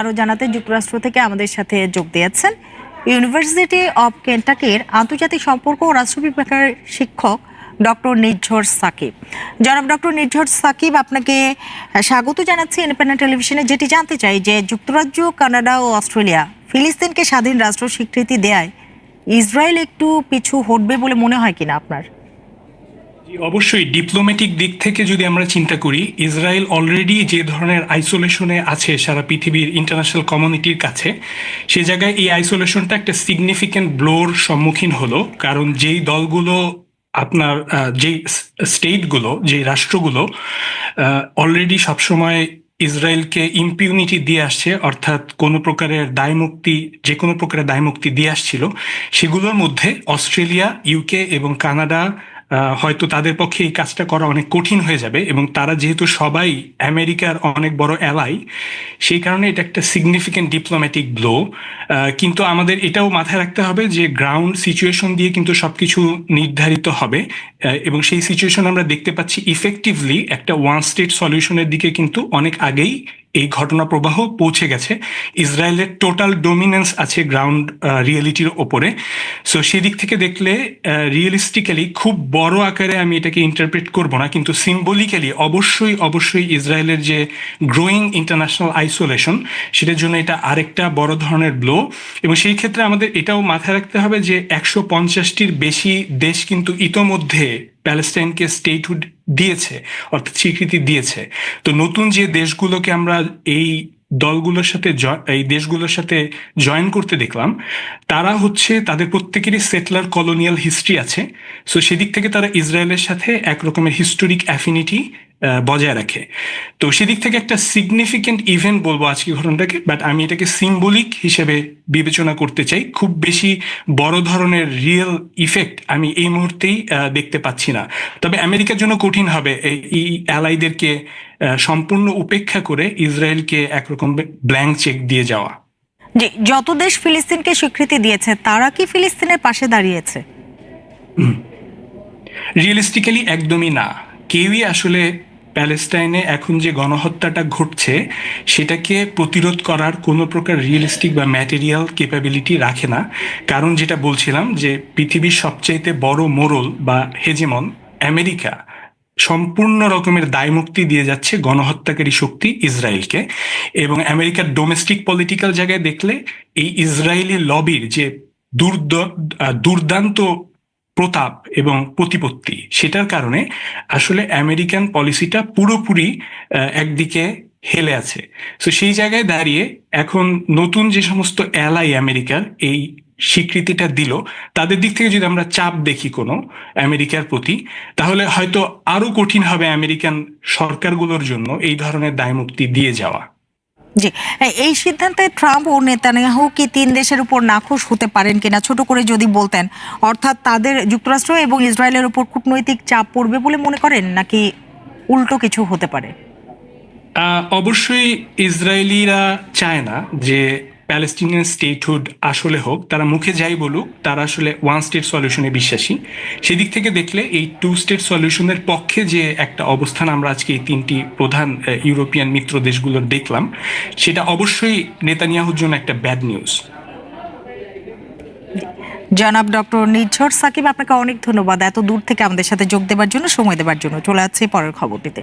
আরও জানাতে যুক্তরাষ্ট্র থেকে আমাদের সাথে যোগ দিয়েছেন। ইউনিভার্সিটি অব কেন্টাকের আন্তর্জাতিক সম্পর্ক ও রাষ্ট্রবিজ্ঞানের শিক্ষক ডক্টর নির্ঝর সাকিব। জনাব ডক্টর নির্ঝর সাকিব, আপনাকে স্বাগত জানাচ্ছি ইন্ডিপেন্ডেন্ট টেলিভিশনে যেটি জানতে চাই যে যুক্তরাজ্য, কানাডা ও অস্ট্রেলিয়া ফিলিস্তিনকে স্বাধীন রাষ্ট্র স্বীকৃতি দেয় ইসরায়েল একটু পিছু হটবে বলে মনে হয় কিনা আপনার? অবশ্যই ডিপ্লোম্যাটিক দিক থেকে যদি আমরা চিন্তা করি, ইসরায়েল অলরেডি যে ধরনের আইসোলেশনে আছে সারা পৃথিবীর ইন্টারন্যাশনাল কমিউনিটির কাছে, সে জায়গায় এই আইসোলেশনটা একটা সিগনিফিক্যান্ট ব্লোর সম্মুখীন হলো। কারণ যেই দলগুলো আপনার যেই স্টেটগুলো যে রাষ্ট্রগুলো অলরেডি সবসময় ইসরায়েলকে ইম্পিউনিটি দিয়ে আসছে, অর্থাৎ কোনো প্রকারের দায়মুক্তি, যে কোনো প্রকারের দায়মুক্তি দিয়ে আসছিল, সেগুলোর মধ্যে অস্ট্রেলিয়া ইউকে এবং কানাডা হয়তো তাদের পক্ষে এই কাজটা করা অনেক কঠিন হয়ে যাবে এবং তারা যেহেতু সবাই আমেরিকার অনেক বড় অ্যালাই সেই কারণে এটা একটা সিগনিফিক্যান্ট ডিপ্লোম্যাটিক ব্লো কিন্তু আমাদের এটাও মাথায় রাখতে হবে যে গ্রাউন্ড সিচুয়েশন দিয়ে কিন্তু সবকিছু নির্ধারিত হবে এবং সেই সিচুয়েশন আমরা দেখতে পাচ্ছি ইফেক্টিভলি একটা ওয়ান স্টেট সলিউশনের দিকে কিন্তু অনেক আগেই এই ঘটনা প্রবাহ পৌঁছে গেছে। ইসরায়েলের টোটাল ডোমিনেন্স আছে গ্রাউন্ড রিয়েলিটির ওপরে। সো সেদিক থেকে দেখলে রিয়েলিস্টিক্যালি খুব বড় আকারে আমি এটাকে ইন্টারপ্রেট করব না, কিন্তু সিম্বলিক্যালি অবশ্যই অবশ্যই ইসরায়েলের যে গ্রোয়িং ইন্টারন্যাশনাল আইসোলেশন সেটার জন্য এটা আরেকটা বড় ধরনের ব্লো এবং সেই ক্ষেত্রে আমাদের এটাও মাথায় রাখতে হবে যে একশো পঞ্চাশটির বেশি দেশ কিন্তু ইতোমধ্যে প্যালেস্টাইনকে স্টেটহুড দিয়েছে, অর্থাৎ স্বীকৃতি দিয়েছে। তো নতুন যে দেশগুলোকে আমরা এই দলগুলোর সাথে এই দেশগুলোর সাথে জয়েন করতে দেখলাম, তারা হচ্ছে তাদের প্রত্যেকেরই সেটলার কলোনিয়াল হিস্ট্রি আছে। সো সেদিক থেকে তারা ইসরায়েলের সাথে এক রকমের হিস্টোরিক অ্যাফিনিটি বজায় রাখে। তো সেদিক থেকে একটা সিগনিফিকেন্ট ইভেন্ট বলব আজকে ঘটনাটাকে বাট আমি এটাকে সিম্বলিক হিসেবে বিবেচনা করতে চাই। খুব বেশি বড় ধরনের রিয়েল ইফেক্ট আমি এই মুহূর্তেই দেখতে পাচ্ছি না। তবে আমেরিকার জন্য কঠিন হবে এই- অ্যালাইদেরকে সম্পূর্ণ উপেক্ষা করে ইসরায়েলকে একরকম ব্ল্যাঙ্ক চেক দিয়ে যাওয়া। যে যত দেশ ফিলিস্তিনকে স্বীকৃতি দিয়েছে তারা কি ফিলিস্তিনের পাশে দাঁড়িয়েছে? রিয়েলিস্টিক্যালি একদমই না। কেউই আসলে প্যালেস্টাইনে এখন যে গণহত্যাটা ঘটছে, সেটাকে প্রতিরোধ করার কোনো প্রকার রিয়েলিস্টিক বা ম্যাটেরিয়াল ক্যাপাবিলিটি রাখে না। কারণ যেটা বলছিলাম যে পৃথিবীর সবচাইতে বড় মোরল বা হেজেমন আমেরিকা সম্পূর্ণ রকমের দায়মুক্তি দিয়ে যাচ্ছে গণহত্যাকারী শক্তি ইসরায়েলকে। এবং আমেরিকার ডোমেস্টিক পলিটিক্যাল জায়গায় দেখলে এই ইসরায়েলি লবির যে দুর্দ দুর্দান্ত প্রতাপ এবং প্রতিপত্তি। সেটার কারণে আসলে আমেরিকান পলিসিটা পুরোপুরি একদিকে হেলে আছে। তো সেই জায়গায় দাঁড়িয়ে এখন নতুন যে সমস্ত অ্যালাই আমেরিকার এই স্বীকৃতিটা দিল, তাদের দিক থেকে যদি আমরা চাপ দেখি কোনো আমেরিকার প্রতি, তাহলে হয়তো আরও কঠিন হবে আমেরিকান সরকারগুলোর জন্য এই ধরনের দায়মুক্তি দিয়ে যাওয়া। জি। এই সিদ্ধান্তে ট্রাম্প ও নেতানিয়াহু কি তিন দেশের উপর নাখুশ হতে পারেন কিনা ছোট করে যদি বলতেন? অর্থাৎ তাদের যুক্তরাষ্ট্র এবং ইসরায়েলের উপর কূটনৈতিক চাপ পড়বে বলে মনে করেন নাকি উল্টো কিছু হতে পারে? অবশ্যই ইসরায়েলিরা চায় না যে প্যালেস্টিনিয়ান স্টেটহুড আসলে হোক, তারা মুখে যাই বলুক, তারা আসলে ওয়ান স্টেট সলিউশনে বিশ্বাসী। সেদিক থেকে দেখলে এই টু স্টেট সলিউশনের পক্ষে যে একটা অবস্থান আমরা আজকে এই তিনটি প্রধান ইউরোপিয়ান মিত্র দেশগুলোর দেখলাম, সেটা অবশ্যই নেতানিয়াহুর জন্য একটা ব্যাড নিউজ জনাব ডক্টর নির্ঝর সাকিব, আপনাকে অনেক ধন্যবাদ। এত দূর থেকে আমাদের সাথে যোগ দেওয়ার জন্য, সময় দেওয়ার জন্য। চলে যাচ্ছে পরের খবরটিতে